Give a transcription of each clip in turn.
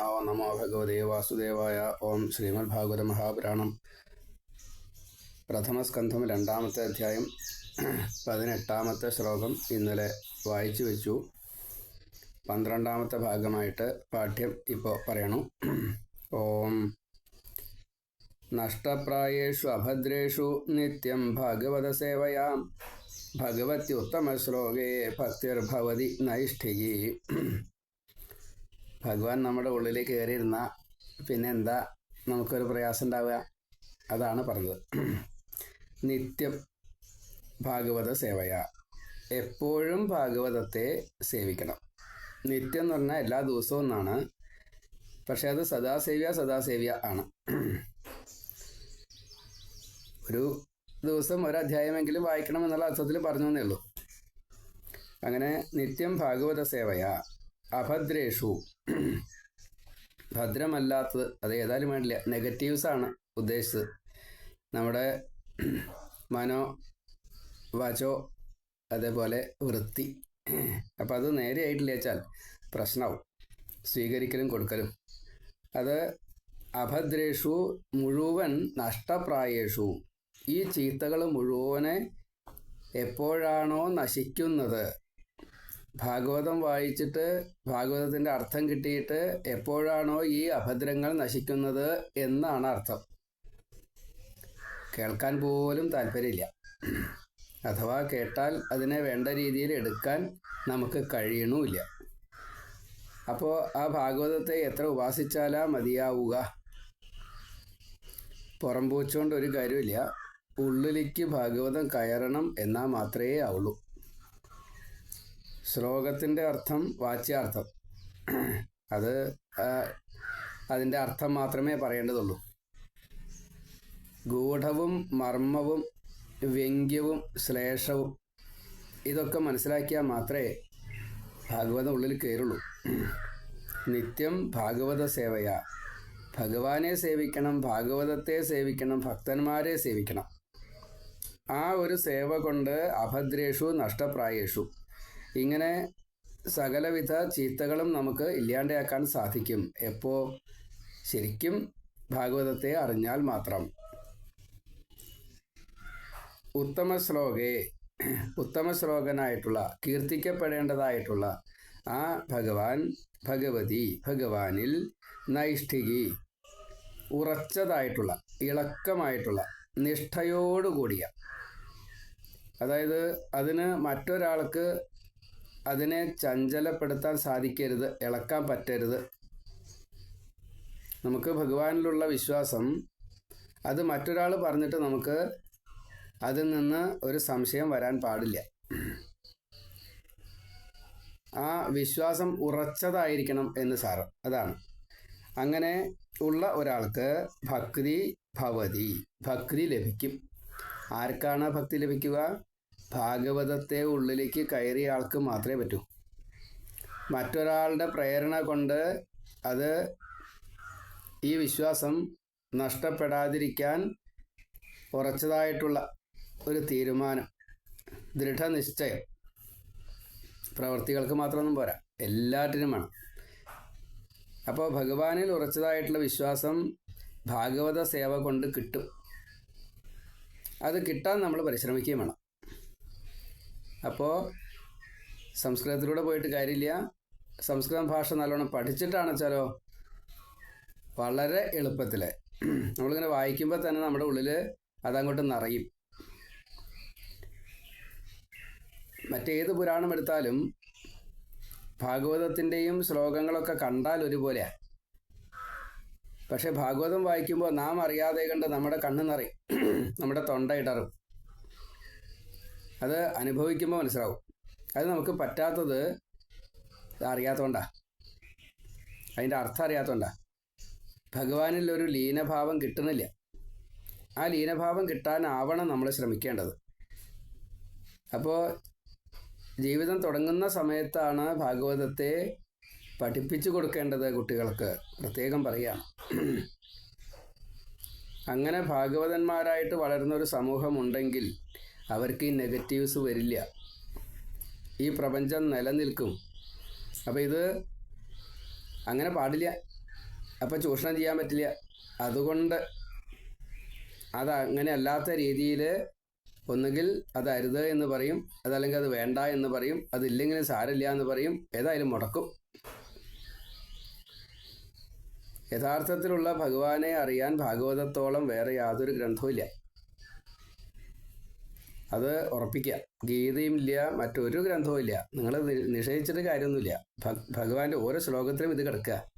ഓം നമോ ഭഗവതേ വാസുദേവായ ഓം ശ്രീമദ് ഭാഗവത മഹാപുരാണം പ്രഥമസ്കന്ധം രണ്ടാമത്തെ അധ്യായം പതിനെട്ടാമത്തെ ശ്ലോകം ഇന്നലെ വായിച്ചു വെച്ചു. പന്ത്രണ്ടാമത്തെ ഭാഗമായിട്ട് പാഠ്യം ഇപ്പോൾ പറയണു. ഓം നഷ്ടപ്രായേഷു അഭദ്രേഷു നിത്യം ഭാഗവത സേവയാം ഭഗവത്യുത്തമ ശ്ലോകേ ഭക്തിർഭവതി നൈഷ്ഠികി. ഭഗവാൻ നമ്മുടെ ഉള്ളിൽ കയറിയിരുന്ന പിന്നെ എന്താ നമുക്കൊരു പ്രയാസം ഉണ്ടാവുക അതാണ് പറഞ്ഞത്. നിത്യം ഭാഗവത സേവയ. എപ്പോഴും ഭാഗവതത്തെ സേവിക്കണം. നിത്യം എന്ന് പറഞ്ഞാൽ എല്ലാ ദിവസവും എന്നാണ്. പക്ഷെ അത് സദാസേവ്യ സദാസേവ്യ ആണ്. ഒരു ദിവസം ഒരു അധ്യായമെങ്കിലും വായിക്കണം എന്നുള്ള അർത്ഥത്തിൽ പറഞ്ഞു എന്നേ ഉള്ളൂ. അങ്ങനെ നിത്യം ഭാഗവത സേവയ. അഭദ്രേഷു. ഭദ്രമല്ലാത്തത് അത് ഏതായാലും വേണ്ടില്ല. നെഗറ്റീവ്സ് ആണ് ഉദ്ദേശിച്ചത്. നമ്മുടെ മനോ വചോ അതേപോലെ വൃത്തി. അപ്പം അത് നേരെ ആയിട്ടില്ല വെച്ചാൽ പ്രശ്നമാവും സ്വീകരിക്കലും കൊടുക്കലും. അത് അഭദ്രേഷു മുഴുവൻ നഷ്ടപ്രായേഷു. ഈ ചീത്തകൾ മുഴുവനെ എപ്പോഴാണോ നശിക്കുന്നത് ഭാഗവതം വായിച്ചിട്ട് ഭാഗവതത്തിന്റെ അർത്ഥം കിട്ടിയിട്ട് എപ്പോഴാണോ ഈ അഭദ്രങ്ങൾ നശിക്കുന്നത് എന്നാണ് അർത്ഥം. കേൾക്കാൻ പോലും താല്പര്യമില്ല. അഥവാ കേട്ടാൽ അതിനെ വേണ്ട രീതിയിൽ എടുക്കാൻ നമുക്ക് കഴിയണമില്ല. അപ്പോൾ ആ ഭാഗവതത്തെ എത്ര ഉപാസിച്ചാലാ മതിയാവുക? പുറംപൂച്ചുകൊണ്ട് ഒരു കാര്യമില്ല. ഉള്ളിലേക്ക് ഭാഗവതം കയറണം എന്നാൽ മാത്രമേ ആവുള്ളൂ. ശ്ലോകത്തിന്റെ അർത്ഥം വാച്യാർത്ഥം അത് അതിന്റെ അർത്ഥം മാത്രമേ പറയേണ്ടതുള്ളൂ. ഗൂഢവും മർമ്മവും വ്യംഗ്യവും ശ്ലേഷവും ഇതൊക്കെ മനസ്സിലാക്കിയാൽ മാത്രമേ ഭാഗവതം ഉള്ളിൽ കയറുള്ളൂ. നിത്യം ഭാഗവത സേവയ. ഭഗവാനെ സേവിക്കണം ഭാഗവതത്തെ സേവിക്കണം ഭക്തന്മാരെ സേവിക്കണം. ആ ഒരു സേവ കൊണ്ട് അഭദ്രേഷു നഷ്ടപ്രായേഷു. ഇങ്ങനെ സകലവിധ ചീത്തകളും നമുക്ക് ഇല്ലാണ്ടാക്കാൻ സാധിക്കും. എപ്പോ? ശരിക്കും ഭാഗവതത്തെ അറിഞ്ഞാൽ മാത്രം. ഉത്തമ ശ്ലോകേ ഉത്തമ ശ്ലോകനായിട്ടുള്ള കീർത്തിക്കപ്പെടേണ്ടതായിട്ടുള്ള ആ ഭഗവാൻ ഭഗവതി ഭഗവാനിൽ നൈഷ്ഠികി ഉറച്ചതായിട്ടുള്ള ഇളക്കമായിട്ടുള്ള നിഷ്ഠയോടുകൂടിയ അതായത് അതിന് മറ്റൊരാൾക്ക് അതിനെ ചഞ്ചലപ്പെടുത്താൻ സാധിക്കരുത് ഇളക്കാൻ പറ്റരുത്. നമുക്ക് ഭഗവാനിലുള്ള വിശ്വാസം അത് മറ്റൊരാൾ പറഞ്ഞിട്ട് നമുക്ക് അതിൽ നിന്ന് ഒരു സംശയം വരാൻ പാടില്ല. ആ വിശ്വാസം ഉറച്ചതായിരിക്കണം എന്ന് സാറ് അതാണ്. അങ്ങനെ ഉള്ള ഒരാൾക്ക് ഭക്തി ഭവതി ഭക്തി ലഭിക്കും. ആർക്കാണ് ഭക്തി ലഭിക്കുക? ഭാഗവതത്തെ ഉള്ളിലേക്ക് കയറിയ ആൾക്ക് മാത്രമേ പറ്റൂ. മറ്റൊരാളുടെ പ്രേരണ കൊണ്ട് അത് ഈ വിശ്വാസം നഷ്ടപ്പെടാതിരിക്കാൻ ഉറച്ചതായിട്ടുള്ള ഒരു തീരുമാനം. ദൃഢനിശ്ചയം. പ്രവർത്തികൾക്ക് മാത്രമൊന്നും പോരാ. എല്ലാറ്റിനും വേണം. അപ്പോൾ ഭഗവാനിൽ ഉറച്ചതായിട്ടുള്ള വിശ്വാസം ഭാഗവത സേവ കൊണ്ട് കിട്ടും. അത് കിട്ടാൻ നമ്മൾ പരിശ്രമിക്കുകയും വേണം. അപ്പോൾ സംസ്കൃതത്തിലൂടെ പോയിട്ട് കാര്യമില്ല. സംസ്കൃതം ഭാഷ നല്ലോണം പഠിച്ചിട്ടാണ് വെച്ചാലോ വളരെ എളുപ്പത്തിൽ നമ്മളിങ്ങനെ വായിക്കുമ്പോൾ തന്നെ നമ്മുടെ ഉള്ളിൽ അതങ്ങോട്ട് നിറയും. മറ്റേത് പുരാണം എടുത്താലും ഭാഗവതത്തിന്റെയും ശ്ലോകങ്ങളൊക്കെ കണ്ടാൽ ഒരുപോലെയാണ് പക്ഷെ ഭാഗവതം വായിക്കുമ്പോൾ നാം അറിയാതെ കണ്ട് നമ്മുടെ കണ്ണ് നിറയും. നമ്മുടെ തൊണ്ട ഇടറും. അത് അനുഭവിക്കുമ്പോൾ മനസ്സിലാവും. അത് നമുക്ക് പറ്റാത്തത് അറിയാത്തതുകൊണ്ടാണ് അതിന്റെ അർത്ഥം അറിയാത്തതുകൊണ്ടാണ് ഭഗവാനിൽ ഒരു ലീനഭാവം കിട്ടുന്നില്ല. ആ ലീനഭാവം കിട്ടാനാവണം നമ്മൾ ശ്രമിക്കേണ്ടത്. അപ്പോൾ ജീവിതം തുടങ്ങുന്ന സമയത്താണ് ഭാഗവതത്തെ പഠിപ്പിച്ചു കൊടുക്കേണ്ടത് കുട്ടികൾക്ക്. പ്രത്യേകം പറയുകയാണ്. അങ്ങനെ ഭാഗവതന്മാരായിട്ട് വളരുന്ന ഒരു സമൂഹമുണ്ടെങ്കിൽ അവർക്ക് ഈ നെഗറ്റീവ്സ് വരില്ല. ഈ പ്രപഞ്ചം നിലനിൽക്കും. അപ്പോൾ ഇത് അങ്ങനെ പാടില്ല. അപ്പം ചൂഷണം ചെയ്യാൻ പറ്റില്ല. അതുകൊണ്ട് അത് അങ്ങനെ അല്ലാത്ത രീതിയിൽ ഒന്നുകിൽ അത് അരുത് എന്ന് പറയും അതല്ലെങ്കിൽ അത് വേണ്ട എന്ന് പറയും അതില്ലെങ്കിലും സാരമില്ല എന്ന് പറയും ഏതായാലും മുടക്കും. യഥാർത്ഥത്തിലുള്ള ഭഗവാനെ അറിയാൻ ഭാഗവതത്തോളം വേറെ യാതൊരു ഗ്രന്ഥവും അത് ഉറപ്പിക്കുക. ഗീതയും ഇല്ല മറ്റൊരു ഗ്രന്ഥവും ഇല്ല. നിങ്ങൾ നിഷേധിച്ചിട്ട് കാര്യമൊന്നുമില്ല. ഭഗവാന്റെ ഓരോ ശ്ലോകത്തിലും ഇത് കിടക്കുക.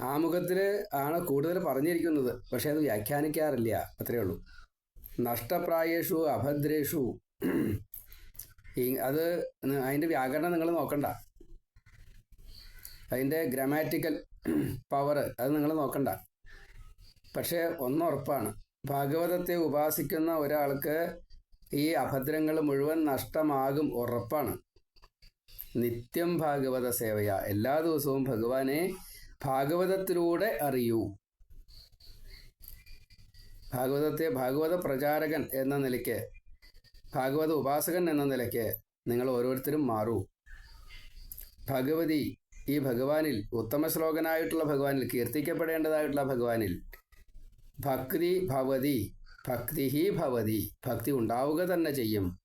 ആമുഖത്തിൽ ആണ് കൂടുതൽ പറഞ്ഞിരിക്കുന്നത്. പക്ഷെ അത് വ്യാഖ്യാനിക്കാറില്ല. അത്രയേ ഉള്ളൂ. നഷ്ടപ്രായേഷു അഭദ്രേഷു. അത് അതിന്റെ വ്യാകരണം നിങ്ങൾ നോക്കണ്ട. അതിന്റെ ഗ്രാമാറ്റിക്കൽ പവർ അത് നിങ്ങൾ നോക്കണ്ട. പക്ഷേ ഒന്നുറപ്പാണ്. ഭാഗവതത്തെ ഉപാസിക്കുന്ന ഒരാൾക്ക് ഈ അഭദ്രങ്ങൾ മുഴുവൻ നഷ്ടമാകും ഉറപ്പാണ്. നിത്യം ഭാഗവത സേവയ. എല്ലാ ദിവസവും ഭഗവാനെ ഭാഗവതത്തിലൂടെ അറിയൂ. ഭാഗവതത്തെ ഭാഗവത പ്രചാരകൻ എന്ന നിലയ്ക്ക് ഭാഗവത ഉപാസകൻ എന്ന നിലയ്ക്ക് നിങ്ങൾ ഓരോരുത്തരും മാറൂ. ഭഗവതി ഈ ഭഗവാനിൽ ഉത്തമ ശ്ലോകനായിട്ടുള്ള ഭഗവാനിൽ കീർത്തിക്കപ്പെടേണ്ടതായിട്ടുള്ള ഭഗവാനിൽ ഭക്തി ഭവതി ഭക്തി ഹി ഭവതി ഭക്തി ഉണ്ടാവുക തന്നെ ചെയ്യും.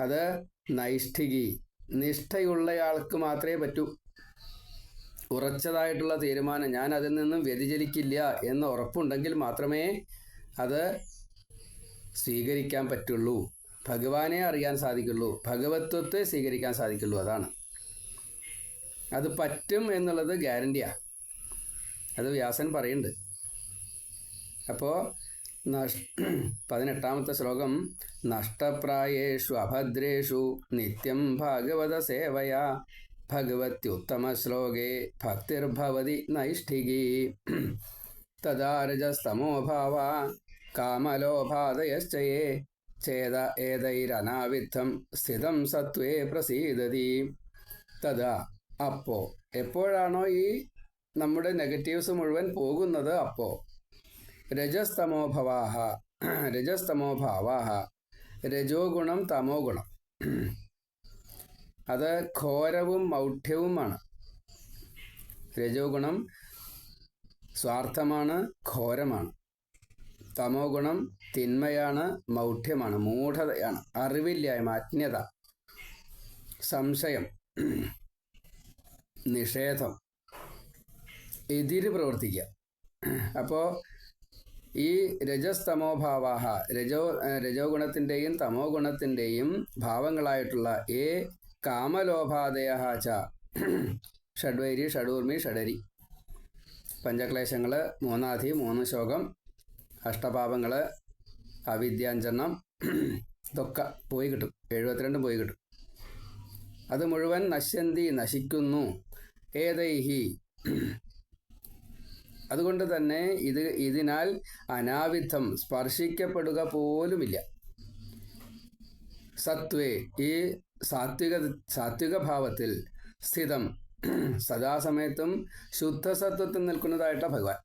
അത് നൈഷ്ഠികി നിഷ്ഠയുള്ളയാൾക്ക് മാത്രമേ പറ്റൂ. ഉറച്ചതായിട്ടുള്ള തീരുമാനം. ഞാൻ അതിൽ നിന്നും വ്യതിചലിക്കില്ല എന്ന് ഉറപ്പുണ്ടെങ്കിൽ മാത്രമേ അത് സ്വീകരിക്കാൻ പറ്റുള്ളൂ. ഭഗവാനെ അറിയാൻ സാധിക്കുള്ളൂ. ഭഗവത്വത്തെ സ്വീകരിക്കാൻ സാധിക്കുള്ളൂ. അതാണ്. അത് പറ്റും എന്നുള്ളത് ഗ്യാരണ്ടിയാണ് അത് വ്യാസൻ പറയുന്നുണ്ട്. അപ്പോൾ പതിനെട്ടാമത്തെ ശ്ലോകം. നഷ്ടപ്രായേഷു അഭദ്രേഷു നിത്യം ഭാഗവത സേവയാ. ഭഗവത്യുത്തമ ശ്ലോകേ ഭക്തിർഭവതി നൈഷ്ഠികി. തദാരജസ്തമോഭാവ കാമലോഭാദയശ്ചേ ചേത ഏതൈരനാവിദ്ധം സ്ഥിതം സത്വേ പ്രസീദതി തഥാ അപ്പോ എപ്പോഴാണോ ഈ നമ്മുടെ നെഗറ്റീവ്സ് മുഴുവൻ പോകുന്നത് അപ്പോ? രജസ്തമോ ഭവാഹ രജസ്തമോ ഭാവാഹ രജോ ഗുണം തമോ ഗുണം. അത് ഘോരവും മൗഢ്യവുമാണ്. രജോ ഗുണം സ്വാർത്ഥമാണ് ഘോരമാണ്. തമോ ഗുണം തിന്മയാണ് മൗഢ്യമാണ് മൂഢതയാണ് അറിവില്ലായ്മ അജ്ഞത സംശയം നിഷേധം. എതിര് പ്രവർത്തിക്കുക. അപ്പോൾ ഈ രജസ്തമോഭാവാഹ രജോ രജോ ഗുണത്തിന്റെയും തമോ ഗുണത്തിന്റെയും ഭാവങ്ങളായിട്ടുള്ള ഏ കാമലോഭാദയ ച ഷഡ്വൈരി ഷഡൂർമി ഷഡരി. പഞ്ചക്ലേശങ്ങൾ മൂന്നാധി മൂന്ന് ശോകം അഷ്ടപാപങ്ങൾ അവിദ്യാഞ്ചരണം ഇതൊക്കെ പോയി കിട്ടും. എഴുപത്തിരണ്ടും പോയി കിട്ടും. അത് മുഴുവൻ നശ്യന്തി നശിക്കുന്നു. ഏതൈഹി അതുകൊണ്ട് തന്നെ ഇത് ഇതിനാൽ അനാവിധം സ്പർശിക്കപ്പെടുക പോലുമില്ല. സത്വേ ഈ സാത്വിക സാത്വിക ഭാവത്തിൽ സ്ഥിതം സദാസമയത്തും ശുദ്ധസത്വത്തിൽ നിൽക്കുന്നതായിട്ട ഭഗവാൻ.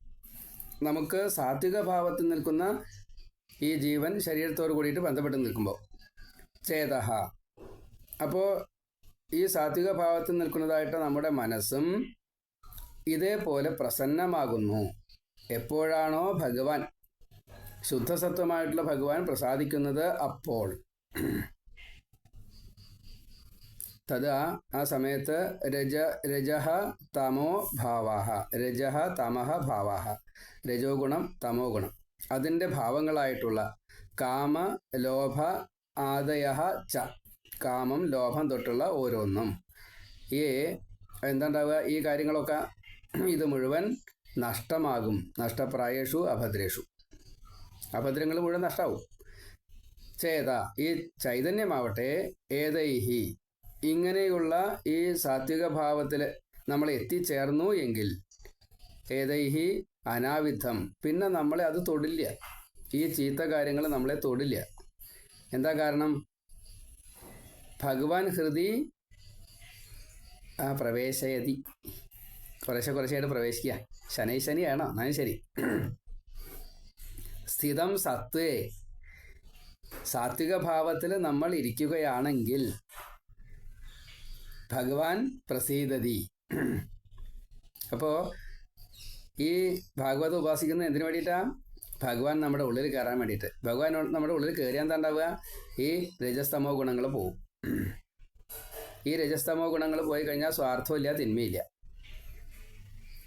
നമുക്ക് സാത്വിക ഭാവത്തിൽ നിൽക്കുന്ന ഈ ജീവൻ ശരീരത്തോട് കൂടിയിട്ട് ബന്ധപ്പെട്ട് നിൽക്കുമ്പോൾ ചേതഹ. അപ്പോൾ ഈ സാത്വിക ഭാവത്തിൽ നിൽക്കുന്നതായിട്ട് നമ്മുടെ മനസ്സും ഇതേപോലെ പ്രസന്നമാകുന്നു. എപ്പോഴാണോ ഭഗവാൻ ശുദ്ധസത്വമായിട്ടുള്ള ഭഗവാൻ പ്രസാദിക്കുന്നത് അപ്പോൾ. തഥാ ആ സമയത്ത് രജ രജഹ തമോ ഭാവാഹ രജഹ തമഹ ഭാവാഹ രജോ ഗുണം തമോ ഗുണം. അതിന്റെ ഭാവങ്ങളായിട്ടുള്ള കാമ ലോഭ ആദയ ച കാമം ലോഭം തൊട്ടുള്ള ഓരോന്നും. ഈ എന്താണ്ടാവുക ഈ കാര്യങ്ങളൊക്കെ ഇത് മുഴുവൻ നഷ്ടമാകും. നഷ്ടപ്രായേഷു അഭദ്രേഷു. അഭദ്രങ്ങൾ മുഴുവൻ നഷ്ടാവും. ചേത ഈ ചൈതന്യമാവട്ടെ ഏതൈഹി. ഇങ്ങനെയുള്ള ഈ സാത്വിക ഭാവത്തിൽ നമ്മൾ എത്തിച്ചേർന്നു എങ്കിൽ ഏതൈഹി അനാവിധം. പിന്നെ നമ്മളെ അത് തൊടില്ല. ഈ ചീത്ത കാര്യങ്ങൾ നമ്മളെ തൊടില്ല. എന്താ കാരണം? ഭഗവാൻ ആ പ്രവേശയതി. കുറേശ്ശെ കുറച്ചായിട്ട് പ്രവേശിക്കുക ശനി ശനിയാണോ എന്നാലും ശരി. സ്ഥിതം സത്വേ. സാത്വിക ഭാവത്തിൽ നമ്മൾ ഇരിക്കുകയാണെങ്കിൽ ഭഗവാൻ പ്രസീതതി. അപ്പോൾ ഈ ഭാഗവത ഉപാസിക്കുന്നത് എന്തിനു വേണ്ടിയിട്ടാ? ഭഗവാൻ നമ്മുടെ ഉള്ളിൽ കയറാൻ വേണ്ടിയിട്ട്. ഭഗവാൻ നമ്മുടെ ഉള്ളിൽ കയറിയാൻ തണ്ടാവുക ഈ രജസ്തമോ ഗുണങ്ങൾ പോവും. ഈ രജസ്തമോ ഗുണങ്ങൾ പോയി കഴിഞ്ഞാൽ സ്വാർത്ഥമില്ല തിന്മയില്ല.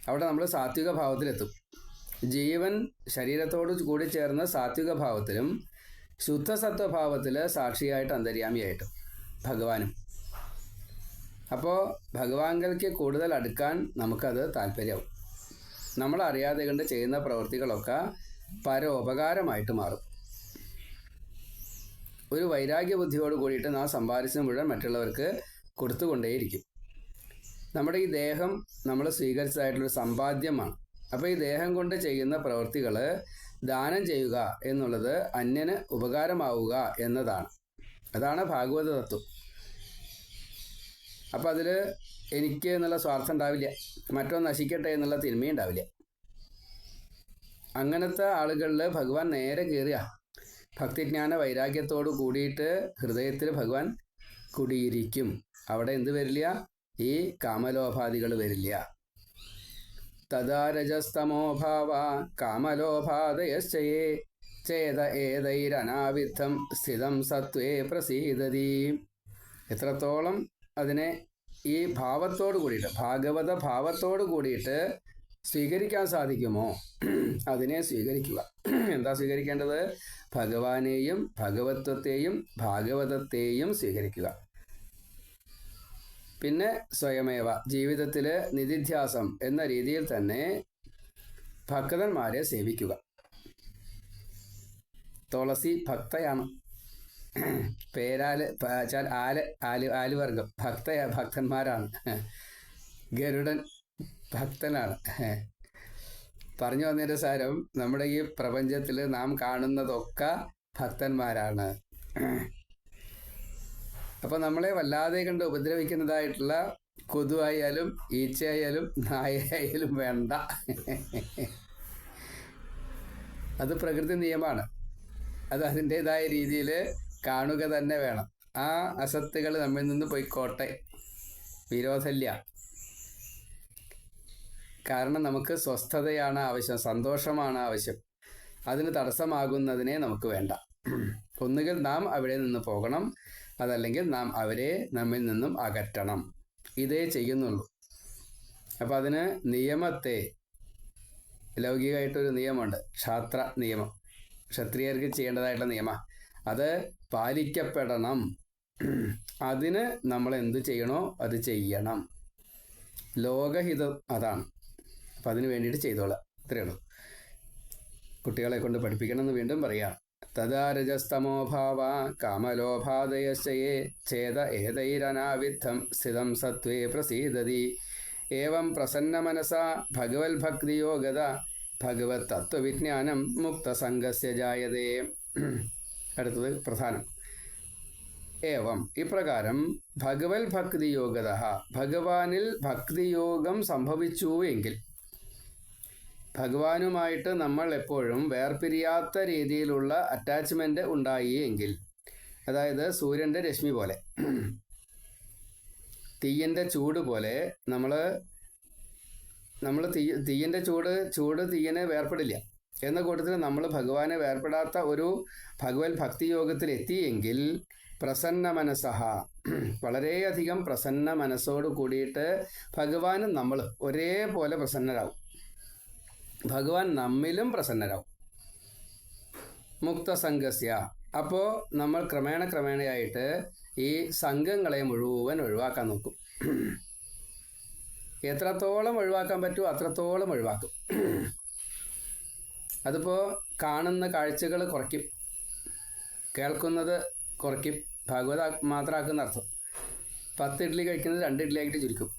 അവിടെ നമ്മൾ സാത്വിക ഭാവത്തിലെത്തും. ജീവൻ ശരീരത്തോട് കൂടി ചേർന്ന സാത്വിക ഭാവത്തിലും ശുദ്ധസത്വഭാവത്തിൽ സാക്ഷിയായിട്ട് അന്തര്യാമിയായിട്ടും ഭഗവാനും. അപ്പോൾ ഭഗവാങ്കൽക്ക് കൂടുതൽ അടുക്കാൻ നമുക്കത് താല്പര്യമാവും നമ്മൾ അറിയാതെ കൊണ്ട് ചെയ്യുന്ന പ്രവൃത്തികളൊക്കെ പരോപകാരമായിട്ട് മാറും. ഒരു വൈരാഗ്യ ബുദ്ധിയോട് കൂടിയിട്ട് നാം സമ്പാദിച്ച മുഴുവൻ മറ്റുള്ളവർക്ക് കൊടുത്തുകൊണ്ടേയിരിക്കും. നമ്മുടെ ഈ ദേഹം നമ്മൾ സ്വീകരിച്ചതായിട്ടുള്ളൊരു സമ്പാദ്യമാണ്. അപ്പോൾ ഈ ദേഹം കൊണ്ട് ചെയ്യുന്ന പ്രവൃത്തികൾ ദാനം ചെയ്യുക എന്നുള്ളത് അന്യന് ഉപകാരമാവുക എന്നതാണ്. അതാണ് ഭാഗവത തത്വം. അപ്പം അതിൽ എനിക്ക് എന്നുള്ള സ്വാർത്ഥം ഉണ്ടാവില്ല. മറ്റോ നശിക്കട്ടെ എന്നുള്ള തിന്മയും ഉണ്ടാവില്ല. അങ്ങനത്തെ ആളുകളിൽ ഭഗവാൻ നേരെ കയറുക ഭക്തിജ്ഞാന വൈരാഗ്യത്തോട് കൂടിയിട്ട് ഹൃദയത്തിൽ ഭഗവാൻ കുടിയിരിക്കും. അവിടെ എന്ത് വരില്ല? ഈ കാമലോഭാദികൾ വരില്ല. തദാരജസ്തമോഭാവ കാമലോഭാദയശ്ചയേ ചേത ഏതൈരനാവിദ്ധം സ്ഥിതം സത്വേ പ്രസീദതി എത്രത്തോളം അതിനെ ഈ ഭാവത്തോട് കൂടിയിട്ട് ഭാഗവത ഭാവത്തോട് കൂടിയിട്ട് സ്വീകരിക്കാൻ സാധിക്കുമോ? അതിനെ സ്വീകരിക്കുക. എന്താ സ്വീകരിക്കേണ്ടത്? ഭഗവാനെയും ഭഗവത്വത്തെയും ഭാഗവതത്തെയും സ്വീകരിക്കുക. പിന്നെ സ്വയമേവ ജീവിതത്തിൽ നിധിധ്യാസം എന്ന രീതിയിൽ തന്നെ ഭക്തന്മാരെ സേവിക്കുക. തുളസി ഭക്തയാണ്. പേരാൽ ആൽ ആൽ ആലുവർഗം ഭക്ത ഭക്തന്മാരാണ്. ഗരുഡൻ ഭക്തനാണ്. പറഞ്ഞു വന്നതിന്റെ സാരം നമ്മുടെ ഈ പ്രപഞ്ചത്തിൽ നാം കാണുന്നതൊക്കെ ഭക്തന്മാരാണ്. അപ്പോൾ നമ്മളെ വല്ലാതെ കണ്ട് ഉപദ്രവിക്കുന്നതായിട്ടുള്ള കൊതുവായാലും ഈച്ചയായാലും നായയായാലും വേണ്ട. അത് പ്രകൃതി നിയമമാണ്. അത് അതിന്റെതായ രീതിയിൽ കാണുക തന്നെ വേണം. ആ അസത്തുകൾ നമ്മിൽ നിന്ന് പോയിക്കോട്ടെ. വിരോധമില്ല. കാരണം നമുക്ക് സ്വസ്ഥതയാണ് ആവശ്യം സന്തോഷമാണ് ആവശ്യം. അതിന് തടസ്സമാകുന്നതിനെ നമുക്ക് വേണ്ട. ഒന്നുകിൽ നാം അവിടെ നിന്ന് പോകണം. അതല്ലെങ്കിൽ നാം അവരെ നമ്മിൽ നിന്നും അകറ്റണം. ഇതേ ചെയ്യുന്നുള്ളൂ. അപ്പം അതിന് നിയമത്തെ ലൗകികമായിട്ടൊരു നിയമമുണ്ട്. ക്ഷാത്ര നിയമം. ക്ഷത്രിയർക്ക് ചെയ്യേണ്ടതായിട്ടുള്ള നിയമം. അത് പാലിക്കപ്പെടണം. അതിന് നമ്മൾ എന്ത് ചെയ്യണോ അത് ചെയ്യണം. ലോകഹിതം അതാണ്. അപ്പം അതിന് വേണ്ടിയിട്ട് ചെയ്തോളാം. ഇത്രയേ ഉള്ളൂ. കുട്ടികളെ കൊണ്ട് പഠിപ്പിക്കണം എന്ന് വീണ്ടും പറയാം. തഥാ രജസ്തമോഭാവ കാമലോഭാദയശ്ചയേ ഛേദ ഏതൈരനാവിദ്ധം സ്ഥിതം സത്വേ പ്രസീദതി ഏവം പ്രസന്നമനസ ഭഗവത്ഭക്തിയോഗത ഭഗവത് തത്വവിജ്ഞാനം മുക്തസംഗസ്യ ജായതേ അടുത്തത് പ്രധാനം. ഏവം ഇപ്രകാരം ഭഗവത് ഭക്തിയോഗത ഭഗവാനിൽ ഭക്തിയോഗം സംഭവിച്ചു എങ്കിൽ ഭഗവാനുമായിട്ട് നമ്മൾ എപ്പോഴും വേർപിരിയാത്ത രീതിയിലുള്ള അറ്റാച്ച്മെന്റ് ഉണ്ടായി എങ്കിൽ അതായത് സൂര്യന്റെ രശ്മി പോലെ തീയന്റെ ചൂട് പോലെ നമ്മൾ നമ്മൾ തീ തീയന്റെ ചൂട് ചൂട് തീയനെ വേർപ്പെടില്ല എന്ന കൂട്ടത്തിൽ നമ്മൾ ഭഗവാനെ വേർപ്പെടാത്ത ഒരു ഭഗവത് ഭക്തിയോഗത്തിൽ എത്തിയെങ്കിൽ പ്രസന്ന മനസ്സഹ വളരെയധികം പ്രസന്ന മനസ്സോട് കൂടിയിട്ട് ഭഗവാനും നമ്മൾ ഒരേപോലെ പ്രസന്നരാകും ഭഗവാൻ നമ്മിലും പ്രസന്നരാകും മുക്തസംഘസ്യ അപ്പോൾ നമ്മൾ ക്രമേണ ക്രമേണയായിട്ട് ഈ സംഘങ്ങളെ മുഴുവൻ ഒഴിവാക്കാൻ നോക്കും. എത്രത്തോളം ഒഴിവാക്കാൻ പറ്റുമോ അത്രത്തോളം ഒഴിവാക്കും. അതിപ്പോൾ കാണുന്ന കാഴ്ചകൾ കുറയ്ക്കും. കേൾക്കുന്നത് കുറയ്ക്കും. ഭാഗവത മാത്രമാക്കുന്ന അർത്ഥം. പത്ത് ഇഡ്ഡലി കഴിക്കുന്നത് രണ്ട് ഇഡ്ഡലി ആയിട്ട് ചുരുക്കും.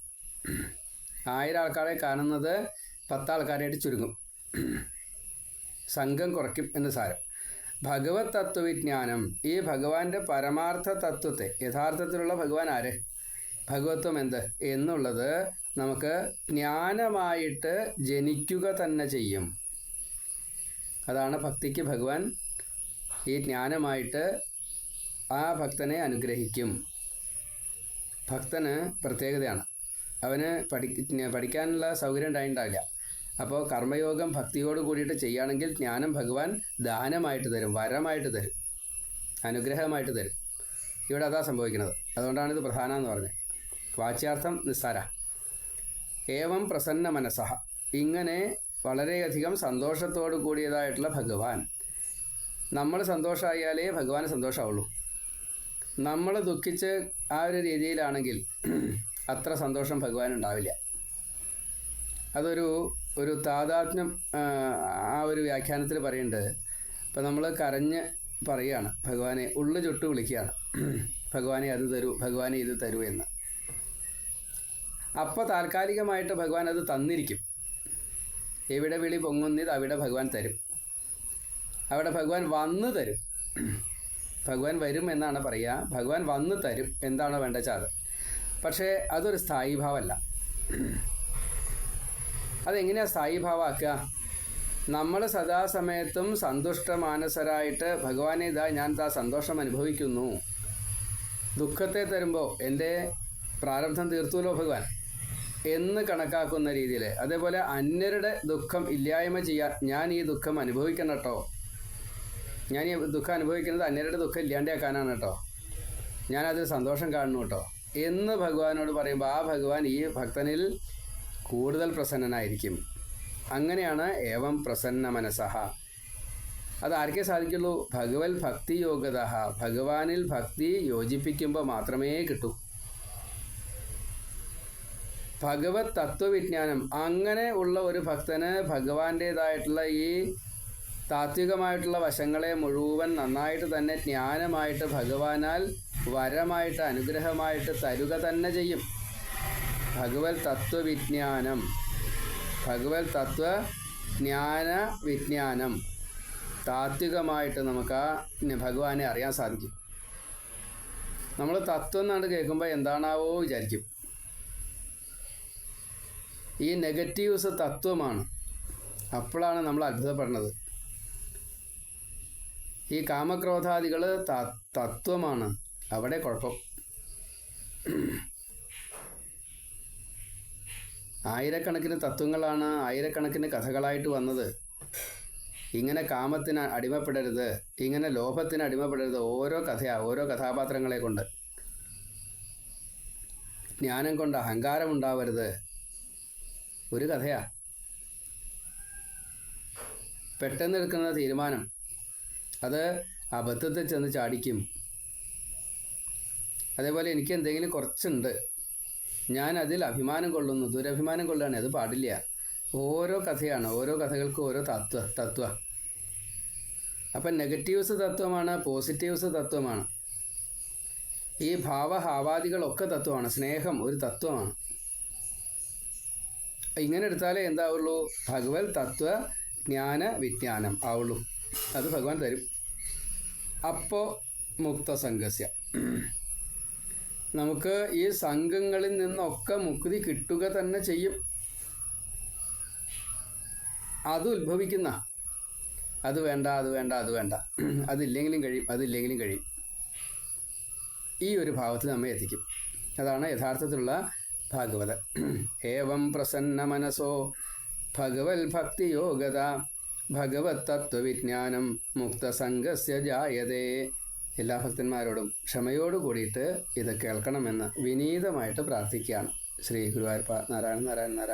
ആയിരം ആൾക്കാരെ കാണുന്നത് പത്ത് ആൾക്കാരായിട്ട് ചുരുങ്ങും സംഘം കുറയ്ക്കും എന്ന് സാരം. ഭഗവത് തത്വവിജ്ഞാനം ഈ ഭഗവാന്റെ പരമാർത്ഥ തത്വത്തെ യഥാർത്ഥത്തിലുള്ള ഭഗവാൻ ആര്? ഭഗവത്വം എന്ത്? എന്നുള്ളത് നമുക്ക് ജ്ഞാനമായിട്ട് ജനിക്കുക തന്നെ ചെയ്യും. അതാണ് ഭക്തിക്ക് ഭഗവാൻ ഈ ജ്ഞാനമായിട്ട് ആ ഭക്തനെ അനുഗ്രഹിക്കും. ഭക്തന് പ്രത്യേകതയാണ്. അവന് പഠി പഠിക്കാനുള്ള സൗകര്യം ഉണ്ടായിട്ടുണ്ടാവില്ല അപ്പോൾ കർമ്മയോഗം ഭക്തിയോട് കൂടിയിട്ട് ചെയ്യുകയാണെങ്കിൽ ജ്ഞാനം ഭഗവാൻ ദാനമായിട്ട് തരും വരമായിട്ട് തരും അനുഗ്രഹമായിട്ട് തരും. ഇവിടെ അതാ സംഭവിക്കുന്നത്. അതുകൊണ്ടാണ് ഇത് പ്രധാനം എന്ന് പറഞ്ഞത്. വാച്യാർത്ഥം നിസ്സാര. ഏവം പ്രസന്ന മനസ്സഹ. ഇങ്ങനെ വളരെയധികം സന്തോഷത്തോടു കൂടിയതായിട്ടുള്ള ഭഗവാൻ. നമ്മൾ സന്തോഷമായാലേ ഭഗവാന് സന്തോഷമാവുള്ളൂ. നമ്മൾ ദുഃഖിച്ച് ആ ഒരു രീതിയിലാണെങ്കിൽ അത്ര സന്തോഷം ഭഗവാൻ ഉണ്ടാവില്ല അതൊരു ഒരു താതാത്മ്യം ആ, ഒരു വ്യാഖ്യാനത്തിൽ പറയുന്നുണ്ട് ഇപ്പം നമ്മൾ കരഞ്ഞ് പറയുകയാണ് ഭഗവാനെ ഉള്ളു ചുട്ട് വിളിക്കുകയാണ്. ഭഗവാനെ അത് തരൂ ഭഗവാനെ ഇത് തരൂ എന്ന്. അപ്പോൾ താൽക്കാലികമായിട്ട് ഭഗവാൻ അത് തന്നിരിക്കും. എവിടെ വിളി പൊങ്ങുന്നത് അവിടെ ഭഗവാൻ തരും. അവിടെ ഭഗവാൻ വന്ന് തരും. ഭഗവാൻ വരും എന്നാണ് പറയുക ഭഗവാൻ വന്ന് തരും. എന്താണോ വേണ്ട പക്ഷേ അതൊരു സ്ഥായി ഭാവമല്ല അതെങ്ങനെയാണ് സ്ഥായി ഭാവാക്കുക? നമ്മൾ സദാസമയത്തും സന്തുഷ്ട മാനസരായിട്ട് ഭഗവാനെ ഇതാ ഞാൻ ആ സന്തോഷം അനുഭവിക്കുന്നു. ദുഃഖത്തെ തരുമ്പോൾ എന്റെ പ്രാരബ്ധം തീർത്തുല്ലോ ഭഗവാൻ? എന്ന് കണക്കാക്കുന്ന രീതിയിൽ അതേപോലെ അന്യരുടെ ദുഃഖം ഇല്ലായ്മ ചെയ്യാൻ ഞാൻ ഈ ദുഃഖം അനുഭവിക്കണം കേട്ടോ. ഞാൻ ഈ ദുഃഖം അനുഭവിക്കുന്നത് അന്യരുടെ ദുഃഖം ഇല്ലാണ്ടാക്കാനാണ് കേട്ടോ. ഞാനതിൽ സന്തോഷം കാണുന്നു കേട്ടോ. എന്ന് ഭഗവാനോട് പറയുമ്പോൾ ആ ഭഗവാൻ ഈ ഭക്തനിൽ കൂടുതൽ പ്രസന്നനായിരിക്കും. അങ്ങനെയാണ് ഏവം പ്രസന്ന മനസ്സഹ അത് ആർക്കേ സാധിക്കുള്ളൂ? ഭഗവത് ഭക്തി യോഗ്യത ഭഗവാനിൽ ഭക്തി യോജിപ്പിക്കുമ്പോൾ മാത്രമേ കിട്ടൂ. ഭഗവത് തത്വവിജ്ഞാനം. അങ്ങനെ ഉള്ള ഒരു ഭക്തന് ഭഗവാന്റേതായിട്ടുള്ള ഈ താത്വികമായിട്ടുള്ള വശങ്ങളെ മുഴുവൻ നന്നായിട്ട് തന്നെ ജ്ഞാനമായിട്ട് ഭഗവാനാൽ വരമായിട്ട് അനുഗ്രഹമായിട്ട് തരുക തന്നെ ചെയ്യും. ഭഗവത് തത്വവിജ്ഞാനം ഭഗവത് തത്വ ജ്ഞാന വിജ്ഞാനം താത്വികമായിട്ട് നമുക്ക് ആ ഭഗവാനെ അറിയാൻ സാധിക്കും. നമ്മൾ തത്വം എന്നാണ് കേൾക്കുമ്പോൾ എന്താണാവോ വിചാരിക്കും. ഈ നെഗറ്റീവ്സ് തത്വമാണ്. അപ്പോഴാണ് നമ്മൾ അത്ഭുതപ്പെടുന്നത്. ഈ കാമക്രോധാദികൾ തത്വമാണ്. അവിടെ കുഴപ്പം. ആയിരക്കണക്കിന് തത്വങ്ങളാണ് ആയിരക്കണക്കിന് കഥകളായിട്ട് വന്നത്. ഇങ്ങനെ കാമത്തിന് അടിമപ്പെടരുത് ഇങ്ങനെ ലോഭത്തിന് അടിമപ്പെടരുത് ഓരോ കഥയാ ഓരോ കഥാപാത്രങ്ങളെ കൊണ്ട്. ജ്ഞാനം കൊണ്ട് അഹങ്കാരം ഉണ്ടാവരുത്. ഒരു കഥയാ. പെട്ടെന്ന് എടുക്കുന്ന തീരുമാനം. അത് അബദ്ധത്തിൽ ചെന്ന് ചാടിക്കും. അതേപോലെ എനിക്ക് എന്തെങ്കിലും കുറച്ചുണ്ട്. ഞാൻ അതിൽ അഭിമാനം കൊള്ളുന്നു. ദുരഭിമാനം കൊള്ളുകയാണ്. അത് പാടില്ല. ഓരോ കഥയാണ്. ഓരോ കഥകൾക്കും ഓരോ തത്വ തത്വ. അപ്പം നെഗറ്റീവ്സ് തത്വമാണ് പോസിറ്റീവ്സ് തത്വമാണ്. ഈ ഭാവഹാവാദികളൊക്കെ തത്വമാണ്. സ്നേഹം ഒരു തത്വമാണ്. ഇങ്ങനെ എടുത്താലേ എന്താവുള്ളൂ? ഭഗവത് തത്വ ജ്ഞാന വിജ്ഞാനം ആവുള്ളൂ. അത് ഭഗവാൻ തരും. അപ്പോൾ മുക്തസംഘസ്യ നമുക്ക് ഈ സംഘങ്ങളിൽ നിന്നൊക്കെ മുക്തി കിട്ടുക തന്നെ ചെയ്യും. അത് ഉത്ഭവിക്കുന്ന. അത് വേണ്ട അത് വേണ്ട അത് വേണ്ട. അതില്ലെങ്കിലും കഴിയും അതില്ലെങ്കിലും കഴിയും. ഈ ഒരു ഭാവത്തിൽ നമ്മെ എത്തിക്കും. അതാണ് യഥാർത്ഥത്തിലുള്ള ഭാഗവത. ഏവം പ്രസന്ന മനസ്സോ ഭഗവത് ഭക്തിയോഗത ഭഗവത് തത്വവിജ്ഞാനം മുക്തസംഗസ്യ ജായതേ. എല്ലാ ഭക്തന്മാരോടും ക്ഷമയോട് കൂടിയിട്ട് ഇത് കേൾക്കണമെന്ന് വിനീതമായിട്ട് പ്രാർത്ഥിക്കുകയാണ്. ശ്രീ ഗുരുവായൂരപ്പ നാരായണ നാരായണ നാരായണ